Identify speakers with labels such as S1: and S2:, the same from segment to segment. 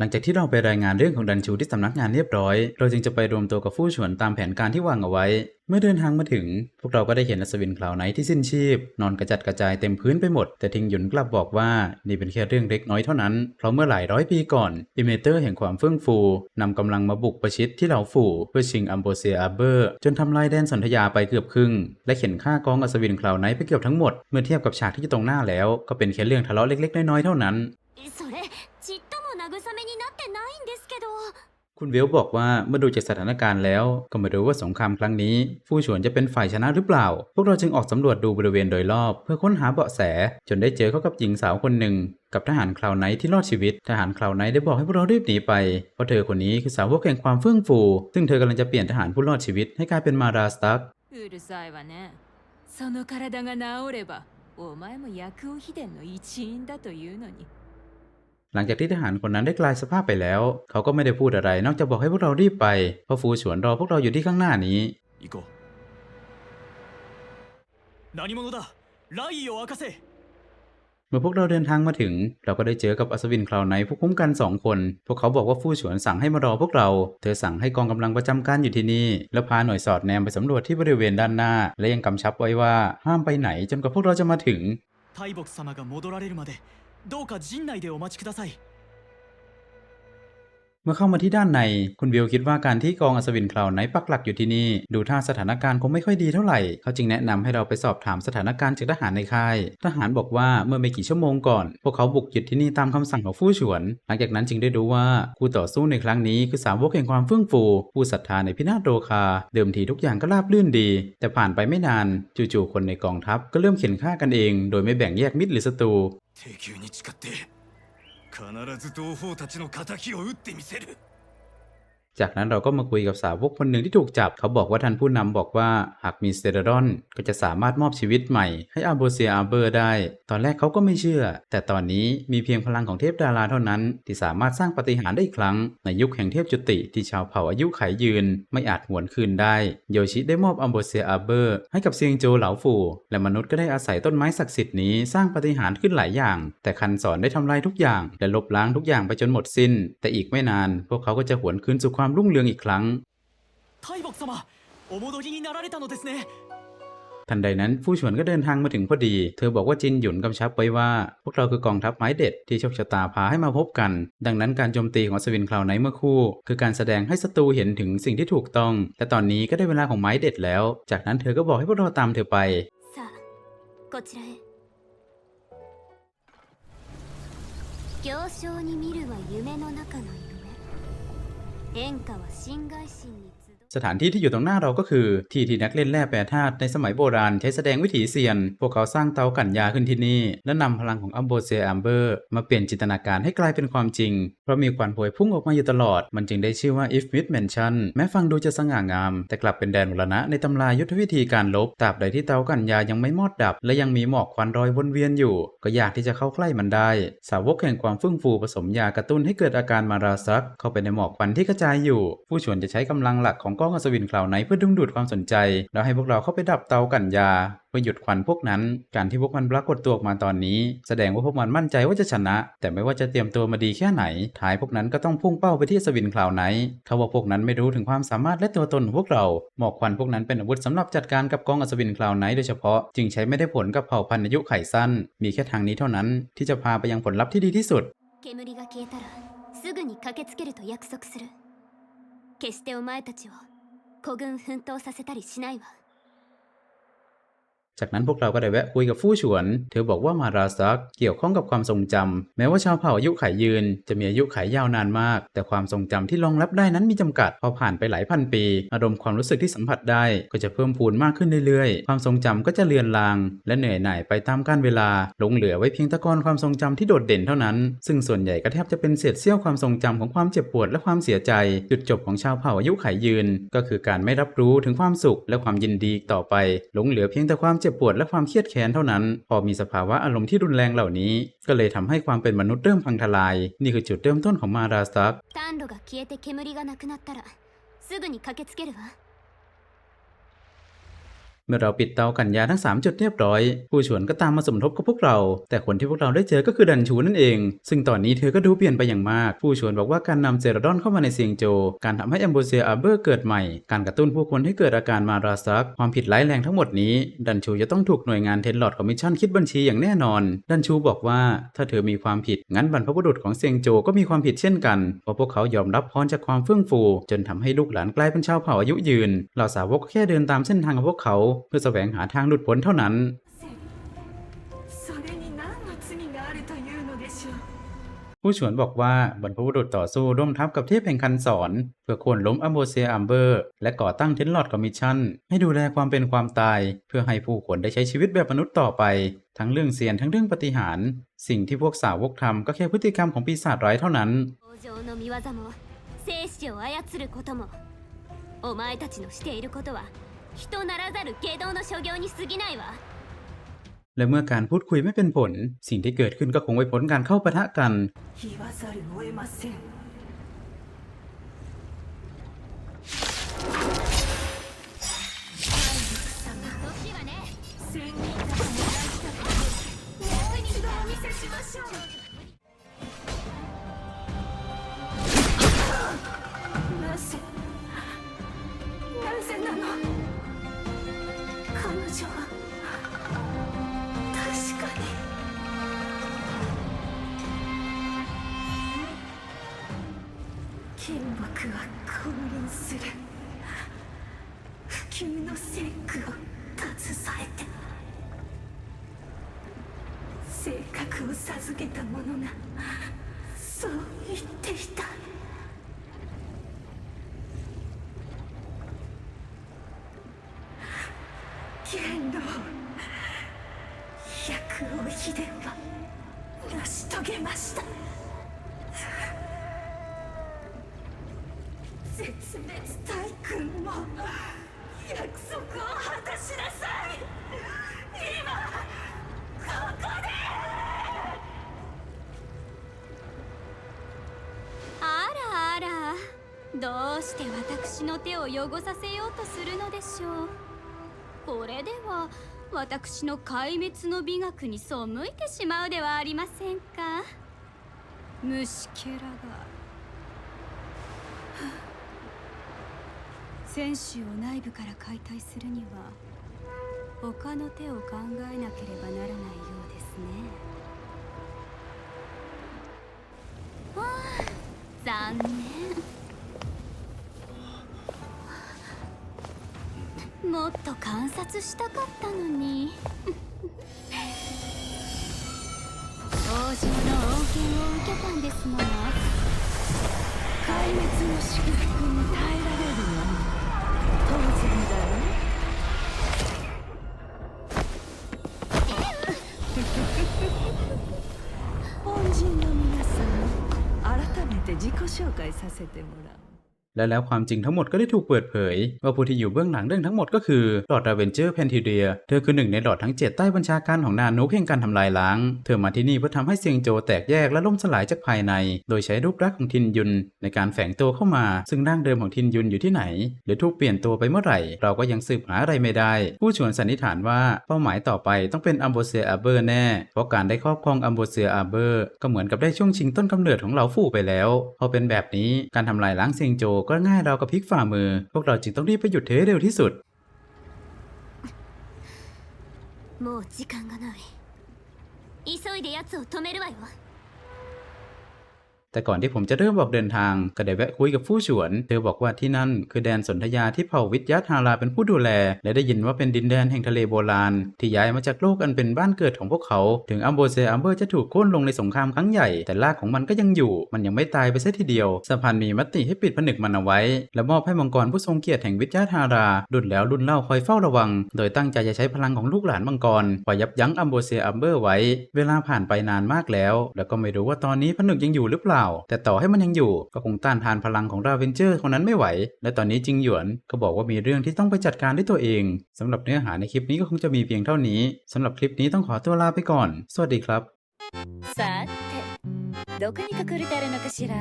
S1: หลังจากที่เราไปรายงานเรื่องของดันชูที่สำนักงานเรียบร้อย เราจึงจะไปรวมตัวกับฟู่ฉวนตามแผนการที่วางเอาไว้ เมื่อเดินทางมาถึง พวกเราก็ได้เห็นอัศวินคลาวไนท์ที่สิ้นชีพ นอนกระจัดกระจายเต็มพื้นไปหมด แต่ทิงหยุนกลับบอกว่านี่เป็นแค่เรื่องเล็กน้อยเท่านั้น เพราะเมื่อหลายร้อยปีก่อนอิเมเตอร์แห่งความเฟื่องฟูนำกำลังมาบุกประชิดที่เหล่าฝูเพื่อชิงอัมโบเซียอาเบอร์ จนทำลายแดนสนธยาไปเกือบครึ่ง และเข็นฆ่ากองอัศวินคลาวไนท์ไปเกือบทั้งหมด เมื่อเทียบกับฉากที่อยู่ตรงหน้าแล้ว ก็เป็นแค่เรื่องทะเลาะเล็กๆน้อยๆเท่านั้น คุณเวลบอกว่าเมื่อดูจากสถานการณ์แล้ว ก็ไม่รู้ว่าสงครามครั้งนี้ ฟู่ฉวนจะเป็นฝ่ายชนะหรือเปล่า พวกเราจึงออกสำรวจดูบริเวณโดยรอบ เพื่อค้นหาเบาะแส จนได้เจอเข้ากับหญิงสาวคนหนึ่ง กับทหารคลาวไนท์ที่รอดชีวิต ทหารคลาวไนท์ได้บอกให้พวกเรารีบหนีไป เพราะเธอคนนี้คือสาวกแห่งความเฟื่องฟู ซึ่งเธอกำลังจะเปลี่ยนทหารผู้รอดชีวิตให้กลายเป็นมาราสตัก
S2: うるさいわねその体が治ればお前も薬王秘伝の一員だというのに
S1: หลังจากที่ทหารคนนั้นได้กลายสภาพไปแล้ว เขาก็ไม่ได้พูดอะไร นอกจากบอกให้พวกเรารีบไป เพราะฟูฉวนรอพวกเราอยู่ที่ข้างหน้านี้
S3: 行こう何者だライを明かせ
S1: เมื่อพวกเราเดินทางมาถึง เราก็ได้เจอกับอัศวินคลาวไนท์ผู้คุ้มกันสองคน พวกเขาบอกว่าฟู่ฉวนสั่งให้มารอพวกเรา เธอสั่งให้กองกำลังประจำการอยู่ที่นี่ แล้วพาหน่วยสอดแนมไปสำรวจที่บริเวณด้านหน้า และยังกำชับไว้ว่าห้ามไปไหนจนกว่าพวกเราจะมาถึง
S3: 大木様が戻られるまで どうか陣内でお待ちください。
S1: เมื่อเข้ามาที่ด้านใน คุณวิวคิดว่าการที่กองอัศวินคลาวไนปักหลักอยู่ที่นี่ ดูท่าสถานการณ์คงไม่ค่อยดีเท่าไหร่ เขาจึงแนะนำให้เราไปสอบถามสถานการณ์จากทหารในค่าย ทหารบอกว่าเมื่อไม่กี่ชั่วโมงก่อน พวกเขาบุกยึดที่นี่ตามคำสั่งของผู้ฉวน หลังจากนั้นจึงได้รู้ว่าคู่ต่อสู้ในครั้งนี้คือสาวกแห่งความเฟื่องฟู ผู้ศรัทธาในพินาโดคา เดิมทีทุกอย่างก็ราบรื่นดี แต่ผ่านไปไม่นาน จู่ๆคนในกองทัพก็เริ่มเข็นฆ่ากันเอง โดยไม่แบ่งแยกมิตรหรือศัตรู
S3: 必ず同胞たちの仇を討ってみせる。
S1: จากนั้นเราก็มาคุยกับสาวกคนหนึ่งที่ถูกจับ เขาบอกว่าท่านผู้นำบอกว่าหากมีสเตเดรอนก็จะสามารถมอบชีวิตใหม่ให้อาโบเซียอาเบอร์ได้ ตอนแรกเขาก็ไม่เชื่อ แต่ตอนนี้มีเพียงพลังของเทพดาราเท่านั้น ที่สามารถสร้างปฏิหารได้อีกครั้ง ในยุคแห่งเทพจุติที่ชาวเผ่าอายุไขยืน ไม่อาจหวนคืนได้ โยชิได้มอบอัมโบเซียอาเบอร์ให้กับเซียงโจเหลาฝูและมนุษย์ก็ได้อาศัยต้นไม้ศักดิ์สิทธิ์นี้สร้างปฏิหารขึ้นหลายอย่าง แต่คันสอนได้ทำลายทุกอย่างและลบล้างทุกอย่างไปจนหมดสิ้น แต่อีกไม่นาน พวกเขาก็จะหวนคืนสู่ความรุ่งเรืองอีกครั้ง
S3: 大木様お戻りになられたのですね
S1: ทันใดนั้นผู้ฉวนก็เดินทางมาถึงพอดี เธอบอกว่าจินหยุนกำชับไว้ว่า พวกเราคือกองทัพไม้เด็ดที่โชคชะตาพาให้มาพบกัน ดังนั้นการโจมตีของอัศวินคลาวไนท์เมื่อครู่ คือการแสดงให้ศัตรูเห็นถึงสิ่งที่ถูกต้อง แต่ตอนนี้ก็ได้เวลาของไม้เด็ดแล้ว จากนั้นเธอก็บอกให้พวกเราตามเธอไป
S4: さあこちらへ行商に見るは夢の中の 変化は心外心に
S1: สถานที่ที่อยู่ตรงหน้าเราก็คือ ที่ที่นักเล่นแร่แปรธาตุในสมัยโบราณใช้แสดงวิถีเซียน พวกเขาสร้างเตากั่นยาขึ้นที่นี่ และนำพลังของอัมโบเซียอัมเบอร์ มาเปลี่ยนจินตนาการให้กลายเป็นความจริง เพราะมีควันพวยพุ่งออกมาอยู่ตลอด มันจึงได้ชื่อว่า If Mid Mansion แม้ฟังดูจะสง่างาม แต่กลับเป็นแดนมรณะในตำรายุทธวิธีการลบตราบใดที่เตากั่นยายังไม่มอดดับ และยังมีหมอกควันรอยวนเวียนอยู่ ก็ยากที่จะเข้าใกล้มันได้ สาวกแห่งความฟึ่งฟูผสมยากระตุ้นให้เกิดอาการมาราซักเข้าไปในหมอกควันที่กระจายอยู่ ผู้ชวนจะใช้กำลังหลักของกล้องอัศวินคลาวไนท์เพื่อดึงดูดความสนใจ แล้วให้พวกเราเข้าไปดับเตากั่นยา เพื่อหยุดควันพวกนั้น การที่พวกมันปรากฏตัวออกมาตอนนี้ แสดงว่าพวกมันมั่นใจว่าจะชนะ แต่ไม่ว่าจะเตรียมตัวมาดีแค่ไหน ท้ายพวกนั้นก็ต้องพุ่งเป้าไปที่อัศวินคลาวไนท์เขาว่าพวกนั้นไม่รู้ถึงความสามารถและตัวตนของพวกเรา หมอกควันพวกนั้นเป็นอาวุธสำหรับจัดการกับกองอัศวินคลาวไนท์โดยเฉพาะ จึงใช้ไม่ได้ผลกับเผ่าพันธุ์อายุไขสั้น มีแค่ทางนี้เท่านั้น ที่จะพาไปยังผลลัพธ์ที่ดีที่สุด
S4: 煙が消えたらすぐに駆けつけると約束する決してお前たちを 孤軍奮闘させたりしないわ。
S1: จากนั้นพวกเราก็ได้แวะคุยกับฟู่ฉวน เธอบอกว่ามาราซักเกี่ยวข้องกับความทรงจำแม้ว่าชาวเผ่าอายุไขยืน จะมีอายุไขยาวนานมาก แต่ความทรงจำที่รองรับได้นั้นมีจำกัด พอผ่านไปหลายพันปี อารมณ์ความรู้สึกที่สัมผัสได้ก็จะเพิ่มพูนมากขึ้นเรื่อยๆ ความทรงจำก็จะเลือนลาง และเหนื่อยหน่ายไปตามกาลเวลา หลงเหลือไว้เพียงตะกอนความทรงจำที่โดดเด่นเท่านั้น ซึ่งส่วนใหญ่ก็แทบจะเป็นเศษเสี้ยวความทรงจำของความเจ็บปวดและความเสียใจ จุดจบของชาวเผ่าอายุไขยืน ก็คือการไม่รับรู้ถึงความสุขและความยินดีต่อไป หลงเหลือเพียงแต่ความเจ็บปวดและความเครียดแค้นเท่านั้น พอมีสภาวะอารมณ์ที่รุนแรงเหล่านี้ ก็เลยทำให้ความเป็นมนุษย์เริ่มพังทลาย นี่คือจุดเริ่มต้นของมาราซัก เมื่อเราปิดเตากันยาทั้ง 3 จุดเรียบร้อย ผู้ชวนก็ตามมาสมทบกับพวกเรา แต่คนที่พวกเราได้เจอก็คือดันชูนั่นเอง ซึ่งตอนนี้เธอก็ดูเปลี่ยนไปอย่างมาก ผู้ชวนบอกว่าการนำเซราดอนเข้ามาในเซียงโจ การทำให้แอมโบเซียอาเบอร์เกิดใหม่ การกระตุ้นผู้คนให้เกิดอาการมาราซัก ความผิดร้ายแรงทั้งหมดนี้ ดันชูจะต้องถูกหน่วยงานเทนลอดคอมมิชชั่นคิดบัญชีอย่างแน่นอน ดันชูบอกว่าถ้าเธอมีความผิดงั้นบรรพบุรุษของเซียงโจก็มีความผิดเช่นกัน เพราะพวกเขายอมรับพรจากความเฟื่องฟู จนทำให้ลูกหลานกลายเป็นชาวเผ่าอายุยืน เหล่าสาวกก็แค่เดินตามเส้นทางของพวกเขาเพื่อแสวงหาทางหลุดพ้นเท่านั้น
S2: それに何の罪があるというのでしょう
S1: ผู้ฉวนบอกว่าบรรพบุรุษต่อสู้ร่วมทัพกับเทพแห่งคันสอน เพื่อโค่นล้มอัมโบเซียอัมเบอร์ และก่อตั้งเทนลอดคอมมิชชั่น ให้ดูแลความเป็นความตาย เพื่อให้ผู้คนได้ใช้ชีวิตแบบมนุษย์ต่อไป ทั้งเรื่องเซียนทั้งเรื่องปาฏิหารย์สิ่งที่พวกสาวกทำก็แค่พฤติกรรมของปีศาจร้ายเท่านั้น
S5: 往生の見業も生死を操ることもお前たちのしていることは 人ならざる芸道の所業に過ぎないわ
S1: และเมื่อการพูดคุยไม่เป็นผล สิ่งที่เกิดขึ้นก็คงไว้ผลการเข้าปะทะกัน
S2: 言わざるを得ません
S5: 時はね
S2: 千人玉も大事だからもう一度お見せしましょう は降臨する不朽の聖句を携えて性格を授けた者がそう言っていた元老百王秘伝は成し遂げました絶滅大君も約束を果たしなさい。今ここで！
S5: あらあらどうして私の手を汚させようとするのでしょう。これでは私の壊滅の美学に背いてしまうではありませんか。虫けらが戦士を内部から解体するには他の手を考えなければならないようですね。ああ残念。もっと観察したかったのに。王子の恩恵を受けたんですもの。
S2: 壊滅の祝福に耐え自己紹介させてもらう。
S1: และแล้วความจริงทั้งหมดก็ได้ถูกเปิดเผย ว่าผู้ที่อยู่เบื้องหลังเรื่องทั้งหมดก็คือลอร์ดราเวนเจอร์แพนทิเดีย เธอคือหนึ่งในลอร์ดทั้ง 7 ใต้บัญชาการของนานุกแห่งการทำลายล้าง เธอมาที่นี่เพื่อทำให้เซียงโจแตกแยกและล่มสลายจากภายใน โดยใช้รูปลักษณ์ของทินยุน ในการแฝงตัวเข้ามา ซึ่งร่างเดิมของทินยุนอยู่ที่ไหน หรือถูกเปลี่ยนตัวไปเมื่อไหร่ เราก็ยังสืบหาอะไรไม่ได้ ผู้ชวนสันนิษฐานว่าเป้าหมายต่อไปต้องเป็นอัมโบเซียอาเบอร์แน่ เพราะการได้ครอบครองอัมโบเซียอาเบอร์ก็เหมือนกับได้ช่วงชิงต้นกำเนิดของเหล่าฟู่ไปแล้ว พอเป็นแบบนี้การทำลายล้างเซียงโจก็ง่ายเราวกับพลิกฝ่ามือ พวกเราจึงต้องรีบไปหยุดเธอให้เร็วที่สุด
S5: もう時間がない急いで奴を止めるわよ
S1: แต่ก่อนที่ผมจะเริ่มออกเดินทาง ก็ได้แวะคุยกับผู้ฉวน เธอบอกว่าที่นั่นคือแดนสนธยาที่เผ่าวิทยาธาราเป็นผู้ดูแล และได้ยินว่าเป็นดินแดนแห่งทะเลโบราณ ที่ย้ายมาจากโลกอันเป็นบ้านเกิดของพวกเขา ถึงอัมโบเซอัมเบอร์จะถูกโค่นลงในสงครามครั้งใหญ่ แต่รากของมันก็ยังอยู่ มันยังไม่ตายไปเสียทีเดียวสะพานมีมติให้ปิดผนึกมันเอาไว้ และมอบให้มังกรผู้ทรงเกียรติแห่งวิทยาธารารุ่นแล้วรุ่นเล่าคอยเฝ้าระวัง โดยตั้งใจจะใช้พลังของลูกหลานมังกรคอยยับยั้งอัมโบเซอัมเบอร์ไว้ เวลาผ่านไปนานมากแล้ว แล้วก็ไม่รู้ว่าตอนนี้ผนึกยังอยู่หรือเปล่แต่ต่อให้มันยังอยู่ ก็คงต้านทานพลังของราเวนเจอร์คนนั้นไม่ไหว และตอนนี้จิงหยวนก็บอกว่ามีเรื่องที่ต้องไปจัดการด้วยตัวเองสำหรับเนื้อหาในคลิปนี้ก็คงจะมีเพียงเท่านี้สำหรับคลิปนี้ต้องขอตัวลาไปก่อน สวัสดีครับ
S4: さてどこに隠れてあるのかしら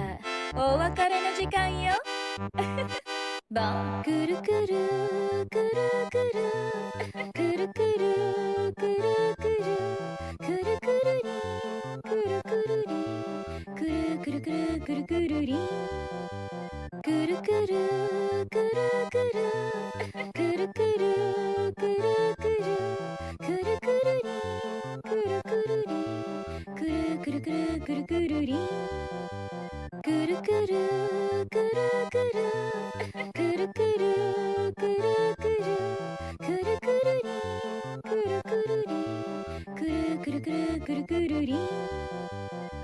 S4: お別れの時間よ バくるくるくるくるくるくるくる くるくるり。くるくるくるくる。くるくるくるくる。くるくるくるりくるくるりくるくるくるくるくるりくるくるくるくる。くるくるくるくる。くるくるくるくるりくるくるりくるくるくるくるくるり